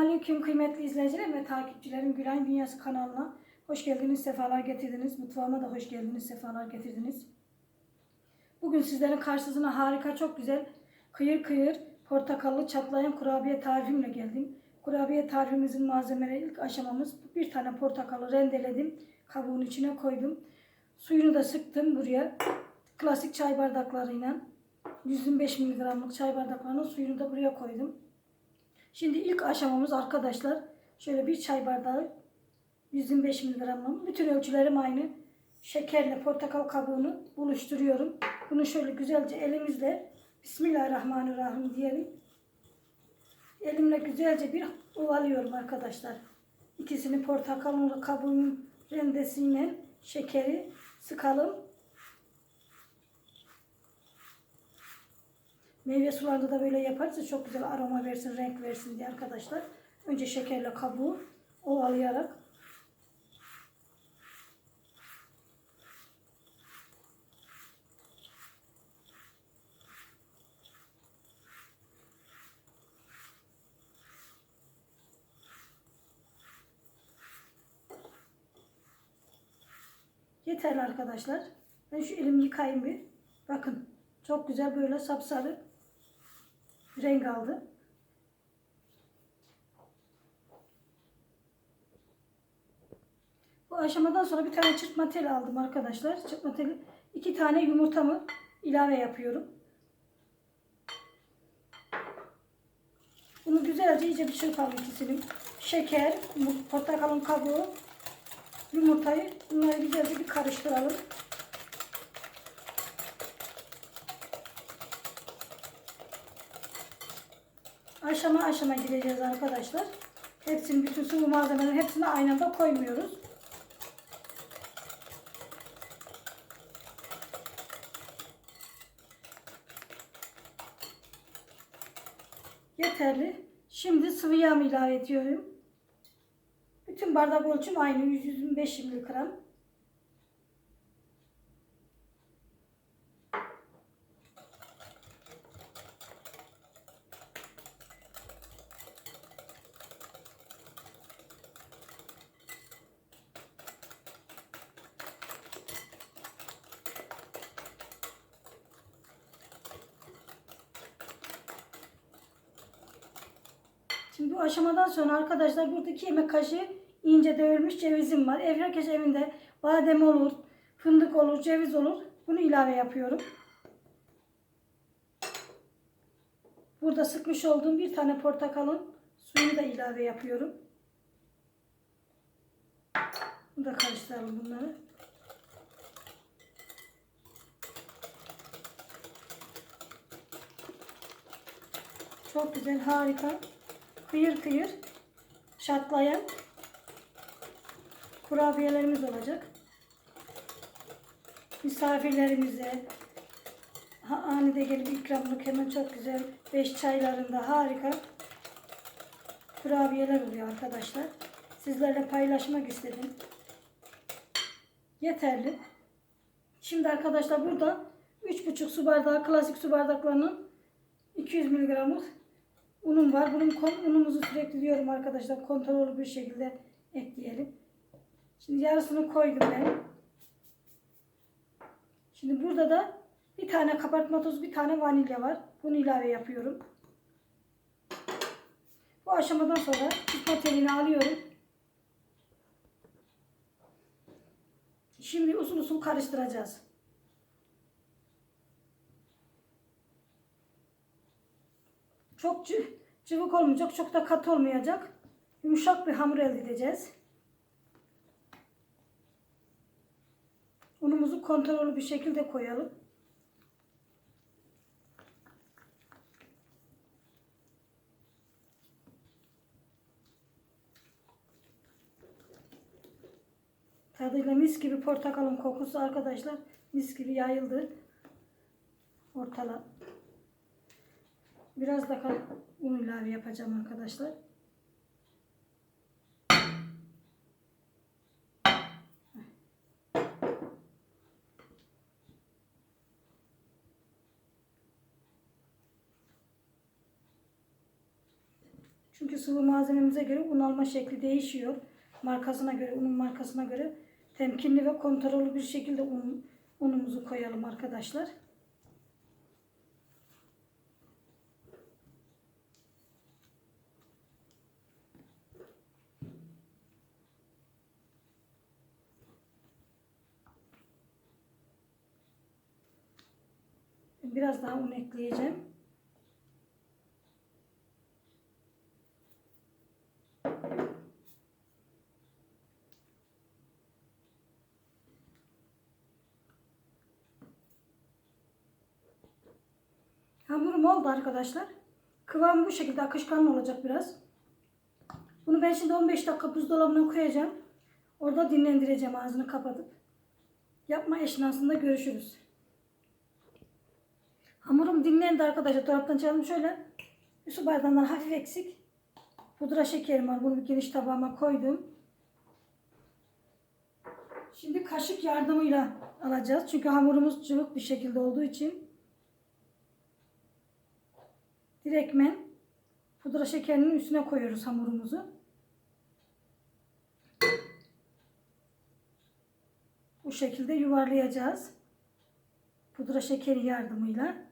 Aleyküm kıymetli izleyicilerim ve takipçilerim Gülen Dünyası kanalına hoş geldiniz, sefalar getirdiniz. Mutfağıma da hoş geldiniz, sefalar getirdiniz. Bugün sizlerin karşısına harika, çok güzel, kıyır kıyır, portakallı çatlayan kurabiye tarifimle geldim. Kurabiye tarifimizin malzemeleri ilk aşamamız bir tane portakalı rendeledim, kabuğun içine koydum. Suyunu da sıktım buraya. Klasik çay bardaklarıyla 125 mg'lık çay bardaklarının suyunu da buraya koydum. Şimdi ilk aşamamız arkadaşlar şöyle bir çay bardağı 125 mg'lık. Bütün ölçülerim aynı. Şekerle portakal kabuğunu buluşturuyorum. Bunu şöyle güzelce elimizle Bismillahirrahmanirrahim diyelim. Elimle güzelce bir ovalıyorum arkadaşlar. İkisini portakalın kabuğunun rendesiyle şekeri sıkalım. Meyve sularında da böyle yaparsa çok güzel aroma versin, renk versin diye arkadaşlar. Önce şekerle kabuğu ovalayarak Yeterli arkadaşlar. Ben şu elimi yıkayayım bir. Bakın çok güzel böyle sapsarı renk aldı. Bu aşamadan sonra bir tane çırpma tel aldım arkadaşlar. Çırpma teli iki tane yumurtamı ilave yapıyorum. Bunu güzelce iyice bir çırpalım ikisini. Şeker, portakalın kabuğu, yumurtayı bunları güzelce bir karıştıralım. Aşama aşama gideceğiz arkadaşlar. Hepsini bütün sıvı malzemelerin hepsini aynı anda koymuyoruz. Yeterli. Şimdi sıvı yağ ilave ediyorum. Bütün bardak ölçüm aynı 125 mg. Şimdi bu aşamadan sonra arkadaşlar buradaki yemek kaşığı ince dövülmüş cevizim var. Ev herkes evinde badem olur, fındık olur, ceviz olur. Bunu ilave yapıyorum. Burada sıkmış olduğum bir tane portakalın suyunu da ilave yapıyorum. Bunu da karıştıralım bunları. Çok güzel, harika. Kıyır kıyır şatlayan kurabiyelerimiz olacak. Misafirlerimize anide gelip ikramlık hemen çok güzel beş çaylarında harika kurabiyeler oluyor arkadaşlar. Sizlerle paylaşmak istedim. Yeterli. Şimdi arkadaşlar burada 3,5 su bardağı klasik su bardaklarının 200 mg'lık unum var. Bunun unumuzu sürekli diyorum arkadaşlar kontrollü bir şekilde ekleyelim. Şimdi yarısını koydum ben. Şimdi burada da bir tane kabartma tozu, bir tane vanilya var. Bunu ilave yapıyorum. Bu aşamadan sonra pişme telini alıyorum. Şimdi usul usul karıştıracağız. Çok cı- cıvık olmayacak, çok da katı olmayacak. Yumuşak bir hamur elde edeceğiz. Unumuzu kontrollü bir şekilde koyalım. Tadıyla mis gibi portakalın kokusu arkadaşlar mis gibi yayıldı ortala. Biraz daha un ilave yapacağım arkadaşlar. Çünkü sıvı malzememize göre un alma şekli değişiyor. Markasına göre, unun markasına göre temkinli ve kontrollü bir şekilde un, unumuzu koyalım arkadaşlar. Biraz daha un ekleyeceğim. Hamurum oldu arkadaşlar. Kıvamı bu şekilde akışkan olacak biraz. Bunu ben şimdi 15 dakika buzdolabına koyacağım. Orada dinlendireceğim ağzını kapatıp. Yapma esnasında görüşürüz. Hamurum dinlendi arkadaşlar. Dolaptan çıkardım şöyle. Bir su bardağından hafif eksik. Pudra şekerim var. Bunu bir geniş tabağıma koydum. Şimdi kaşık yardımıyla alacağız. Çünkü hamurumuz cıvık bir şekilde olduğu için. Direktmen pudra şekerinin üstüne koyuyoruz hamurumuzu. Bu şekilde yuvarlayacağız. Pudra şekeri yardımıyla.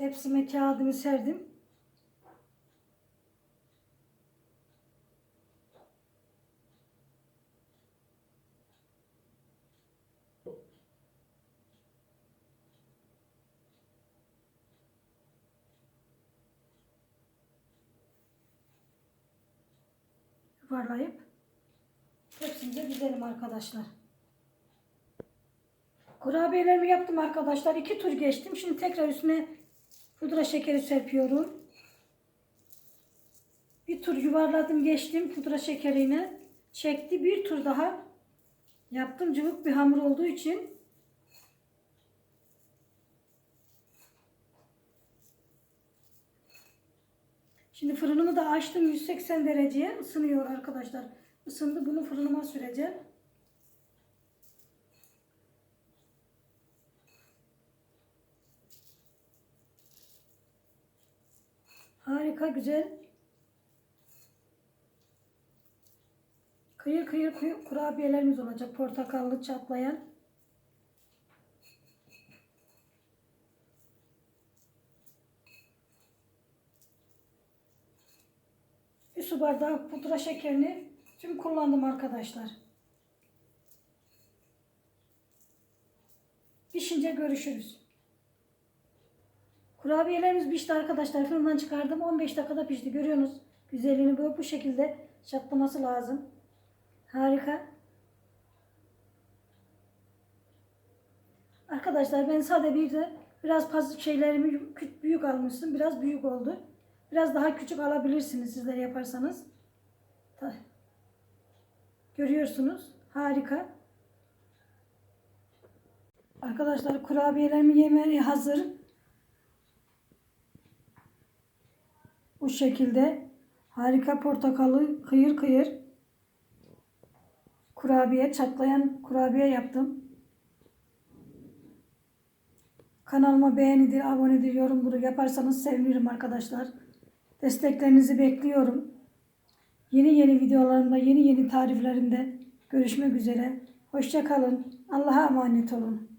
Tepsime kağıdımı serdim. Yuvarlayıp tepsimize dizelim arkadaşlar. Kurabiyelerimi yaptım arkadaşlar. İki tur geçtim. Şimdi tekrar üstüne pudra şekeri serpiyorum. Bir tur yuvarladım geçtim pudra şekerine. Çekti. Bir tur daha yaptım. Cıvık bir hamur olduğu için Şimdi fırınımı da açtım 180 dereceye ısınıyor arkadaşlar. Isındı bunu fırınıma süreceğim. Harika güzel. Kıyır kıyır kurabiyelerimiz olacak. Portakallı çatlayan. Bir su bardağı pudra şekerini tüm kullandım arkadaşlar. Pişince görüşürüz. Kurabiyelerimiz pişti arkadaşlar. Fırından çıkardım. 15 dakikada pişti. Görüyorsunuz. Güzelliğini böyle bu şekilde çatlaması lazım. Harika. Arkadaşlar ben sade bir de biraz fazla şeylerimi büyük almıştım. Biraz büyük oldu. Biraz daha küçük alabilirsiniz sizler yaparsanız. Görüyorsunuz. Harika. Arkadaşlar kurabiyelerimi yemeye hazır. Bu şekilde harika portakalı kıyır kıyır kurabiye, çatlayan kurabiye yaptım. Kanalıma beğenidir, abonedir, yorumdur yaparsanız sevinirim arkadaşlar. Desteklerinizi bekliyorum. Yeni yeni videolarımda, yeni yeni tariflerimde görüşmek üzere. Hoşça kalın. Allah'a emanet olun.